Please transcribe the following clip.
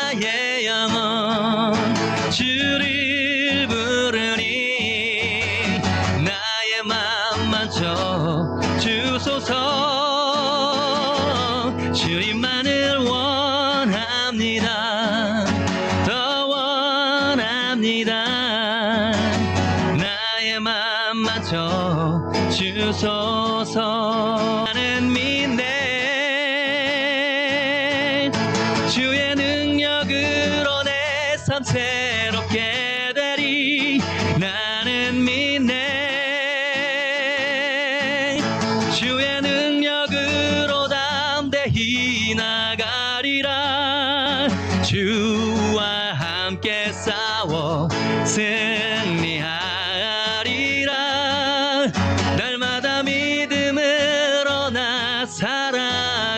나의 영혼 주를 부르니 나의 맘 만져 주소서. 주님만을 원합니다. 더 원합니다. 나의 맘 만져 주소서. 참 새롭게 되리. 나는 믿네. 주의 능력으로 담대히 나가리라. 주와 함께 싸워 승리하리라. 날마다 믿음으로 나 살아가리.